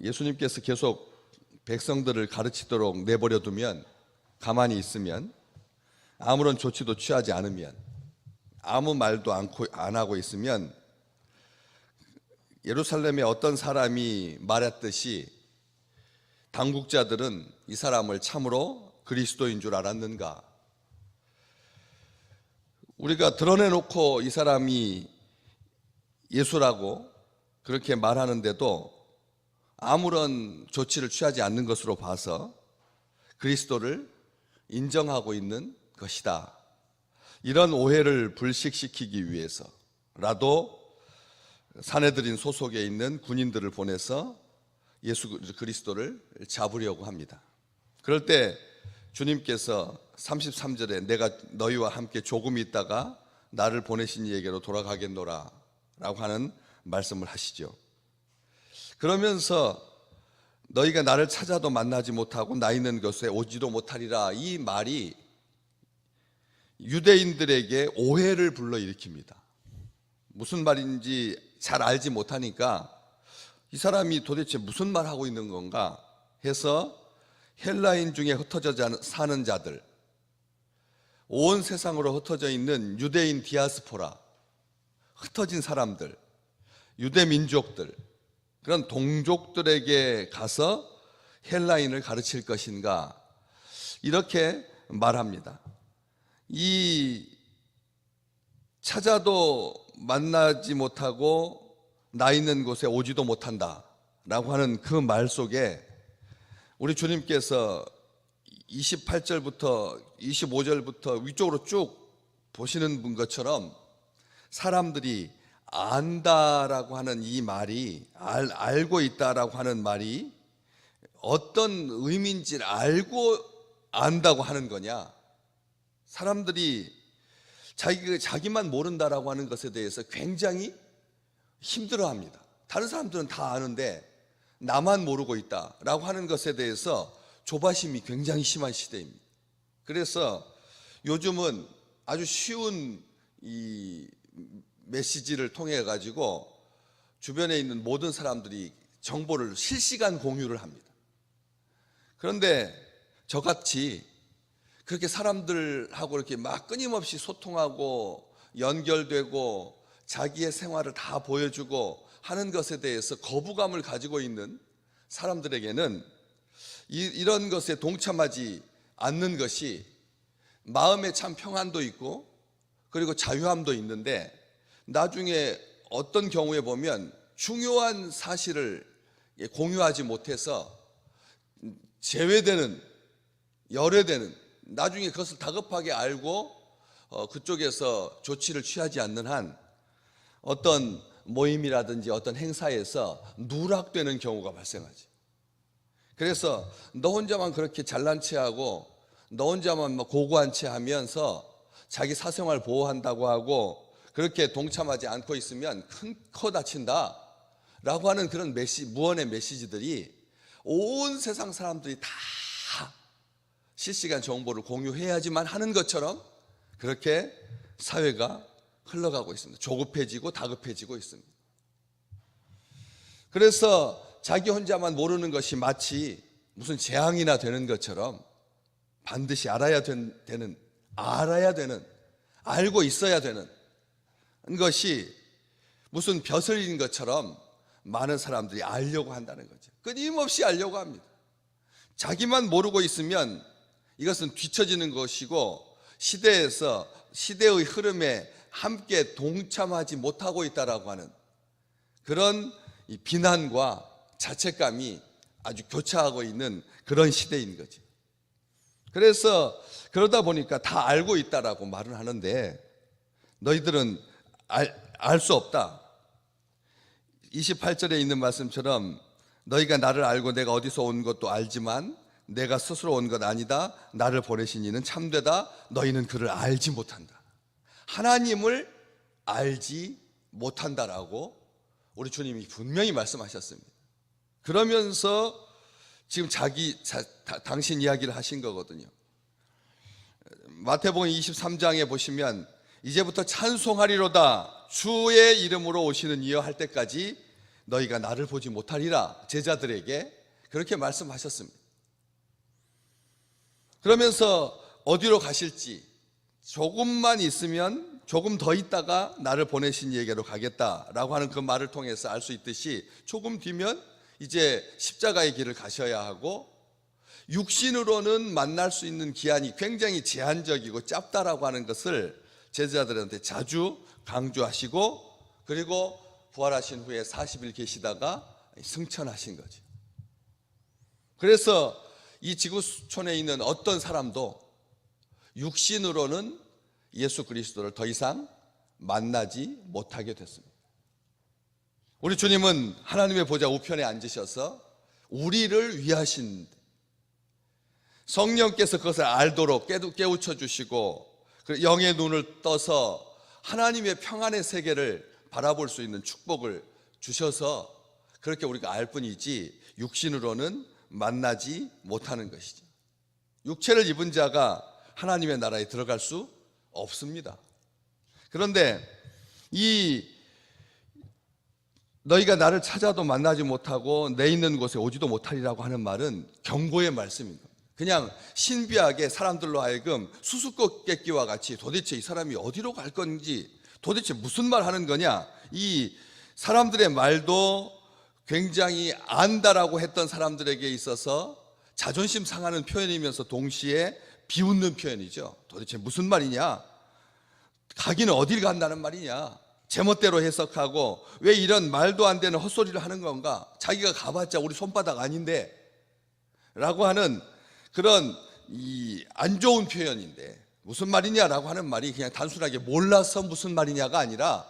예수님께서 계속 백성들을 가르치도록 내버려 두면 가만히 있으면 아무런 조치도 취하지 않으면 아무 말도 안 하고 있으면 예루살렘에 어떤 사람이 말했듯이 당국자들은 이 사람을 참으로 그리스도인 줄 알았는가? 우리가 드러내놓고 이 사람이 예수라고 그렇게 말하는데도 아무런 조치를 취하지 않는 것으로 봐서 그리스도를 인정하고 있는 것이다. 이런 오해를 불식시키기 위해서라도 사내들인 소속에 있는 군인들을 보내서 예수 그리스도를 잡으려고 합니다. 그럴 때 주님께서 33절에 내가 너희와 함께 조금 있다가 나를 보내신 이에게로 돌아가겠노라 라고 하는 말씀을 하시죠. 그러면서 너희가 나를 찾아도 만나지 못하고 나 있는 곳에 오지도 못하리라 이 말이 유대인들에게 오해를 불러일으킵니다. 무슨 말인지 잘 알지 못하니까 이 사람이 도대체 무슨 말 하고 있는 건가 해서 헬라인 중에 흩어져 사는 자들, 온 세상으로 흩어져 있는 유대인 디아스포라, 흩어진 사람들, 유대 민족들, 그런 동족들에게 가서 헬라인을 가르칠 것인가 이렇게 말합니다. 이 찾아도 만나지 못하고 나 있는 곳에 오지도 못한다 라고 하는 그 말 속에 우리 주님께서 28절부터 25절부터 위쪽으로 쭉 보시는 분 것처럼 사람들이 안다라고 하는 이 말이 알, 알고 있다라고 하는 말이 어떤 의미인지를 알고 안다고 하는 거냐 사람들이 자기, 자기만 모른다라고 하는 것에 대해서 굉장히 힘들어 합니다. 다른 사람들은 다 아는데 나만 모르고 있다라고 하는 것에 대해서 조바심이 굉장히 심한 시대입니다. 그래서 요즘은 아주 쉬운 이 메시지를 통해 가지고 주변에 있는 모든 사람들이 정보를 실시간 공유를 합니다. 그런데 저같이 그렇게 사람들하고 이렇게 막 끊임없이 소통하고 연결되고 자기의 생활을 다 보여주고 하는 것에 대해서 거부감을 가지고 있는 사람들에게는 이, 런 것에 동참하지 않는 것이 마음에 참 평안도 있고 그리고 자유함도 있는데 나중에 어떤 경우에 보면 중요한 사실을 공유하지 못해서 제외되는 열외되는 나중에 그것을 다급하게 알고 어, 그쪽에서 조치를 취하지 않는 한 어떤 모임이라든지 어떤 행사에서 누락되는 경우가 발생하지. 그래서 너 혼자만 그렇게 잘난 체하고 너 혼자만 뭐 고고한 체 하면서 자기 사생활 보호한다고 하고 그렇게 동참하지 않고 있으면 큰 커 다친다. 라고 하는 그런 메시, 무언의 메시지들이 온 세상 사람들이 다 실시간 정보를 공유해야지만 하는 것처럼 그렇게 사회가 흘러가고 있습니다. 조급해지고 다급해지고 있습니다. 그래서 자기 혼자만 모르는 것이 마치 무슨 재앙이나 되는 것처럼 반드시 알아야 되는, 알아야 되는, 알고 있어야 되는 것이 무슨 벼슬인 것처럼 많은 사람들이 알려고 한다는 거죠. 끊임없이 알려고 합니다. 자기만 모르고 있으면 이것은 뒤처지는 것이고 시대에서 시대의 흐름에 함께 동참하지 못하고 있다라고 하는 그런 비난과 자책감이 아주 교차하고 있는 그런 시대인 거지. 그래서 그러다 보니까 다 알고 있다라고 말을 하는데 너희들은 알 수 없다. 28절에 있는 말씀처럼 너희가 나를 알고 내가 어디서 온 것도 알지만 내가 스스로 온 것 아니다. 나를 보내신 이는 참되다. 너희는 그를 알지 못한다. 하나님을 알지 못한다라고 우리 주님이 분명히 말씀하셨습니다. 그러면서 지금 자기 자, 다, 당신 이야기를 하신 거거든요. 마태복음 23장에 보시면 이제부터 찬송하리로다 주의 이름으로 오시는 이여 할 때까지 너희가 나를 보지 못하리라 제자들에게 그렇게 말씀하셨습니다. 그러면서 어디로 가실지 조금만 있으면 조금 더 있다가 나를 보내신 이에게로 가겠다라고 하는 그 말을 통해서 알 수 있듯이 조금 뒤면 이제 십자가의 길을 가셔야 하고 육신으로는 만날 수 있는 기한이 굉장히 제한적이고 짧다라고 하는 것을 제자들한테 자주 강조하시고 그리고 부활하신 후에 40일 계시다가 승천하신 거죠. 그래서 이 지구촌에 있는 어떤 사람도 육신으로는 예수 그리스도를 더 이상 만나지 못하게 됐습니다. 우리 주님은 하나님의 보좌 우편에 앉으셔서 우리를 위하신 성령께서 그것을 알도록 깨우- 깨우쳐 주시고 그 영의 눈을 떠서 하나님의 평안의 세계를 바라볼 수 있는 축복을 주셔서 그렇게 우리가 알 뿐이지 육신으로는 만나지 못하는 것이죠. 육체를 입은 자가 하나님의 나라에 들어갈 수 없습니다. 그런데 이 너희가 나를 찾아도 만나지 못하고 내 있는 곳에 오지도 못하리라고 하는 말은 경고의 말씀입니다. 그냥 신비하게 사람들로 하여금 수수께끼와 같이 도대체 이 사람이 어디로 갈 건지 도대체 무슨 말 하는 거냐 이 사람들의 말도 굉장히 안다라고 했던 사람들에게 있어서 자존심 상하는 표현이면서 동시에 비웃는 표현이죠. 도대체 무슨 말이냐? 가기는 어딜 간다는 말이냐? 제멋대로 해석하고 왜 이런 말도 안 되는 헛소리를 하는 건가? 자기가 가봤자 우리 손바닥 아닌데 라고 하는 그런 이 안 좋은 표현인데 무슨 말이냐라고 하는 말이 그냥 단순하게 몰라서 무슨 말이냐가 아니라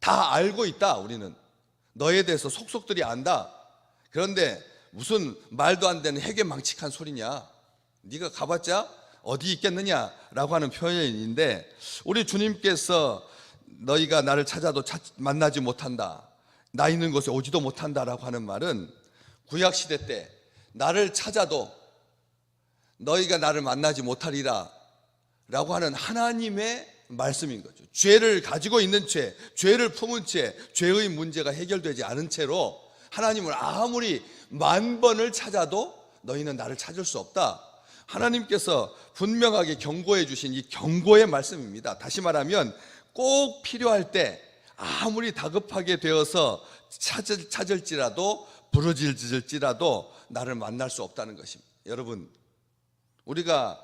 다 알고 있다 우리는. 너에 대해서 속속들이 안다. 그런데 무슨 말도 안 되는 해괴망측한 소리냐. 네가 가봤자 어디 있겠느냐라고 하는 표현인데 우리 주님께서 너희가 나를 찾아도 찾- 만나지 못한다. 나 있는 곳에 오지도 못한다라고 하는 말은 구약 시대 때 나를 찾아도 너희가 나를 만나지 못하리라 라고 하는 하나님의 말씀인 거죠. 죄를 가지고 있는 죄, 죄를 품은 채, 죄의 문제가 해결되지 않은 채로 하나님을 아무리 만 번을 찾아도 너희는 나를 찾을 수 없다. 하나님께서 분명하게 경고해 주신 이 경고의 말씀입니다. 다시 말하면 꼭 필요할 때 아무리 다급하게 되어서 찾을, 찾을지라도 부르짖을지라도 나를 만날 수 없다는 것입니다. 여러분, 우리가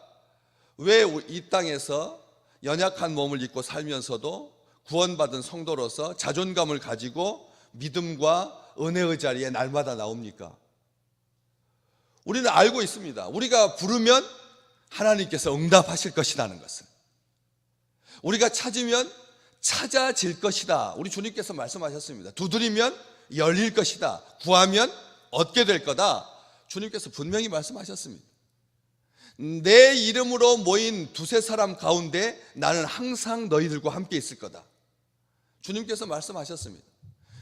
왜 이 땅에서 연약한 몸을 입고 살면서도 구원받은 성도로서 자존감을 가지고 믿음과 은혜의 자리에 날마다 나옵니까? 우리는 알고 있습니다. 우리가 부르면 하나님께서 응답하실 것이라는 것을. 우리가 찾으면 찾아질 것이다. 우리 주님께서 말씀하셨습니다. 두드리면 열릴 것이다. 구하면 얻게 될 거다. 주님께서 분명히 말씀하셨습니다. 내 이름으로 모인 두세 사람 가운데 나는 항상 너희들과 함께 있을 거다. 주님께서 말씀하셨습니다.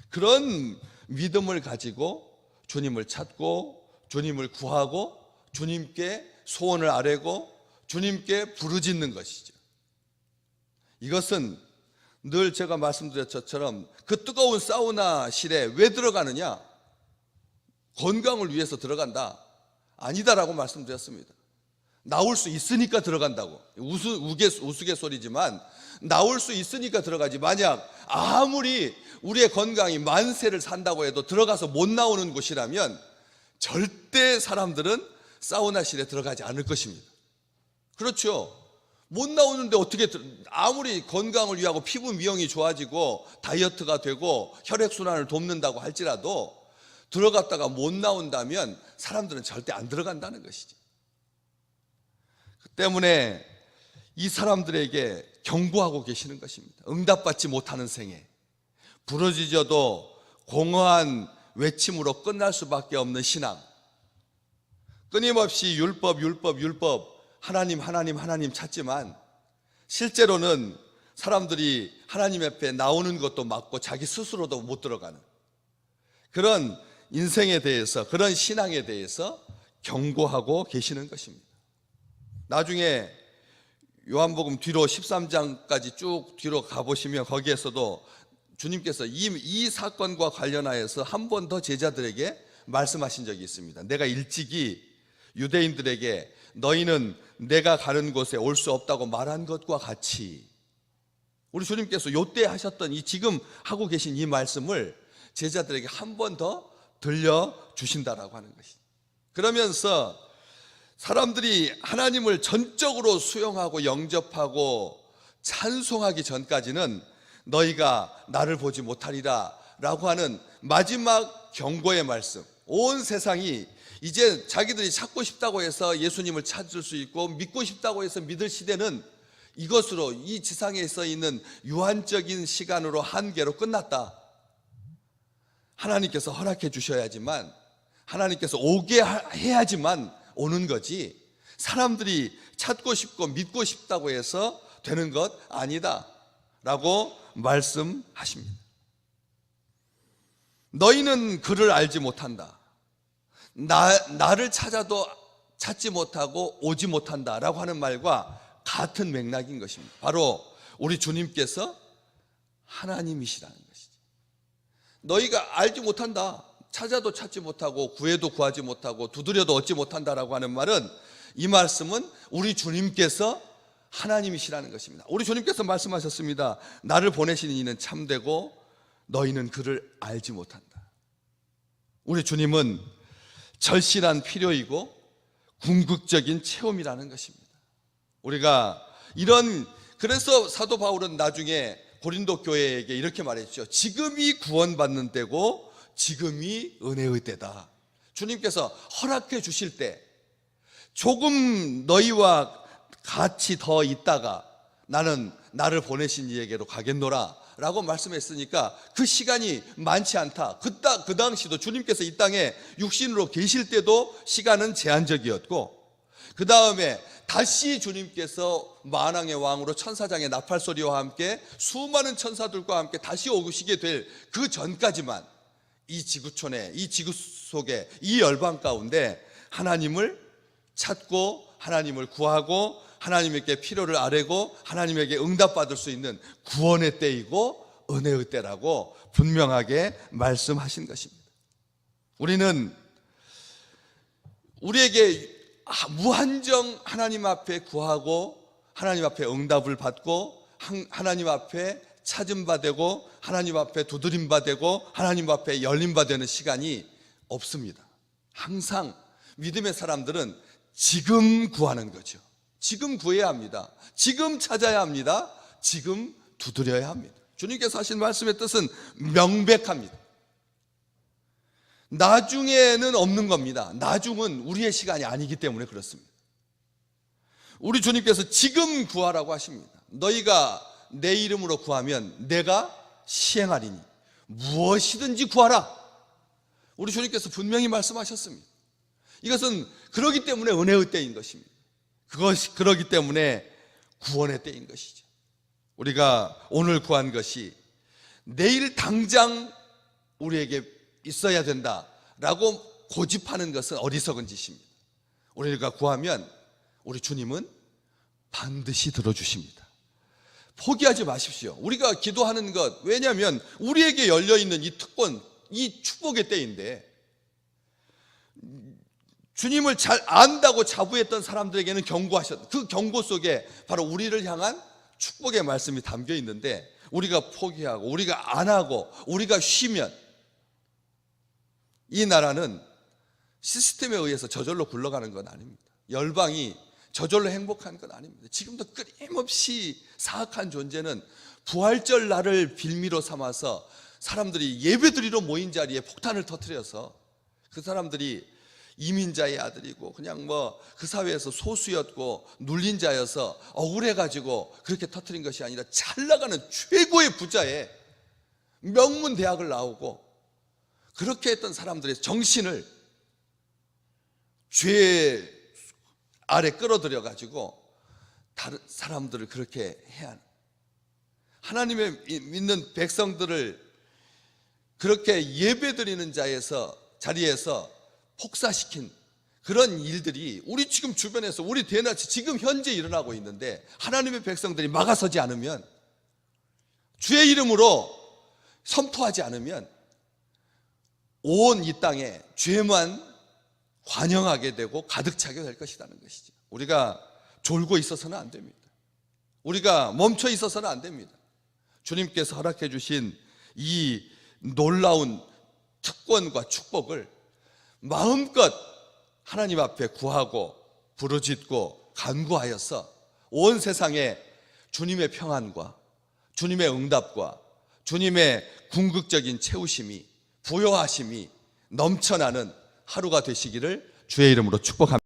그런 믿음을 가지고 주님을 찾고 주님을 구하고 주님께 소원을 아뢰고 주님께 부르짖는 것이죠. 이것은 늘 제가 말씀드렸 것처럼 그 뜨거운 사우나실에 왜 들어가느냐? 건강을 위해서 들어간다. 아니다라고 말씀드렸습니다. 나올 수 있으니까 들어간다고. 우스, 우게, 우스갯소리지만 나올 수 있으니까 들어가지. 만약 아무리 우리의 건강이 만세를 산다고 해도 들어가서 못 나오는 곳이라면 절대 사람들은 사우나실에 들어가지 않을 것입니다. 그렇죠. 못 나오는데 어떻게 들- 아무리 건강을 위하고 피부 미용이 좋아지고 다이어트가 되고 혈액 순환을 돕는다고 할지라도 들어갔다가 못 나온다면 사람들은 절대 안 들어간다는 것이죠. 그 때문에 이 사람들에게 경고하고 계시는 것입니다. 응답받지 못하는 생애. 부러지져도 공허한 외침으로 끝날 수밖에 없는 신앙. 끊임없이 율법, 율법, 율법, 하나님, 하나님, 하나님 찾지만 실제로는 사람들이 하나님 앞에 나오는 것도 맞고 자기 스스로도 못 들어가는 그런 인생에 대해서, 그런 신앙에 대해서 경고하고 계시는 것입니다. 나중에 요한복음 뒤로 13장까지 쭉 뒤로 가보시면 거기에서도 주님께서 이, 이 사건과 관련하여서 한 번 더 제자들에게 말씀하신 적이 있습니다. 내가 일찍이 유대인들에게 너희는 내가 가는 곳에 올 수 없다고 말한 것과 같이 우리 주님께서 요때 하셨던 이 지금 하고 계신 이 말씀을 제자들에게 한 번 더 들려 주신다라고 하는 것이죠. 그러면서 사람들이 하나님을 전적으로 수용하고 영접하고 찬송하기 전까지는 너희가 나를 보지 못하리라 라고 하는 마지막 경고의 말씀. 온 세상이 이제 자기들이 찾고 싶다고 해서 예수님을 찾을 수 있고 믿고 싶다고 해서 믿을 시대는 이것으로 이 지상에 서 있는 유한적인 시간으로 한계로 끝났다. 하나님께서 허락해 주셔야지만 하나님께서 오게 하- 해야지만 오는 거지 사람들이 찾고 싶고 믿고 싶다고 해서 되는 것 아니다 라고 말씀하십니다. 너희는 그를 알지 못한다. 나, 나를 찾아도 찾지 못하고 오지 못한다 라고 하는 말과 같은 맥락인 것입니다. 바로 우리 주님께서 하나님이시라는 것이죠. 너희가 알지 못한다. 찾아도 찾지 못하고 구해도 구하지 못하고 두드려도 얻지 못한다라고 하는 말은 이 말씀은 우리 주님께서 하나님이시라는 것입니다. 우리 주님께서 말씀하셨습니다. 나를 보내신 이는 참되고 너희는 그를 알지 못한다. 우리 주님은 절실한 필요이고 궁극적인 체험이라는 것입니다. 우리가 이런 그래서 사도 바울은 나중에 고린도 교회에게 이렇게 말했죠. 지금이 구원받는 때고 지금이 은혜의 때다. 주님께서 허락해 주실 때 조금 너희와 같이 더 있다가 나는 나를 보내신 이에게로 가겠노라 라고 말씀했으니까 그 시간이 많지 않다. 그, 따, 그 당시도 주님께서 이 땅에 육신으로 계실 때도 시간은 제한적이었고 그 다음에 다시 주님께서 만왕의 왕으로 천사장의 나팔 소리와 함께 수많은 천사들과 함께 다시 오시게 될 그 전까지만 이 지구촌에 이 지구 속에 이 열방 가운데 하나님을 찾고 하나님을 구하고 하나님에게 필요를 아뢰고 하나님에게 응답받을 수 있는 구원의 때이고 은혜의 때라고 분명하게 말씀하신 것입니다. 우리는 우리에게 무한정 하나님 앞에 구하고 하나님 앞에 응답을 받고 하나님 앞에 찾은 바 되고 하나님 앞에 두드림 바 되고 하나님 앞에 열림 바 되는 시간이 없습니다. 항상 믿음의 사람들은 지금 구하는 거죠. 지금 구해야 합니다. 지금 찾아야 합니다. 지금 두드려야 합니다. 주님께서 하신 말씀의 뜻은 명백합니다. 나중에는 없는 겁니다. 나중은 우리의 시간이 아니기 때문에 그렇습니다. 우리 주님께서 지금 구하라고 하십니다. 너희가 내 이름으로 구하면 내가 시행하리니 무엇이든지 구하라. 우리 주님께서 분명히 말씀하셨습니다. 이것은 그러기 때문에 은혜의 때인 것입니다. 그것이 그러기 때문에 구원의 때인 것이죠. 우리가 오늘 구한 것이 내일 당장 우리에게 있어야 된다라고 고집하는 것은 어리석은 짓입니다. 우리가 구하면 우리 주님은 반드시 들어주십니다. 포기하지 마십시오. 우리가 기도하는 것, 왜냐하면 우리에게 열려있는 이 특권, 이 축복의 때인데, 주님을 잘 안다고 자부했던 사람들에게는 경고하셨, 그 경고 속에 바로 우리를 향한 축복의 말씀이 담겨 있는데, 우리가 포기하고, 우리가 안 하고, 우리가 쉬면, 이 나라는 시스템에 의해서 저절로 굴러가는 건 아닙니다. 열방이 저절로 행복한 건 아닙니다. 지금도 끊임없이 사악한 존재는 부활절 날을 빌미로 삼아서 사람들이 예배드리러 모인 자리에 폭탄을 터뜨려서 그 사람들이 이민자의 아들이고 그냥 뭐 그 사회에서 소수였고 눌린 자여서 억울해 가지고 그렇게 터뜨린 것이 아니라 잘 나가는 최고의 부자의 명문 대학을 나오고 그렇게 했던 사람들의 정신을 죄 아래 끌어들여 가지고 다른 사람들을 그렇게 해야 하나님의 믿는 백성들을 그렇게 예배드리는 자에서 자리에서 폭사시킨 그런 일들이 우리 지금 주변에서 우리 대낮에 지금 현재 일어나고 있는데 하나님의 백성들이 막아서지 않으면 주의 이름으로 선포하지 않으면 온 이 땅에 죄만 환영하게 되고 가득 차게 될 것이라는 것이죠. 우리가 졸고 있어서는 안 됩니다. 우리가 멈춰 있어서는 안 됩니다. 주님께서 허락해 주신 이 놀라운 특권과 축복을 마음껏 하나님 앞에 구하고 부르짖고 간구하여서 온 세상에 주님의 평안과 주님의 응답과 주님의 궁극적인 채우심이 부요하심이 넘쳐나는 하루가 되시기를 주의 이름으로 축복합니다.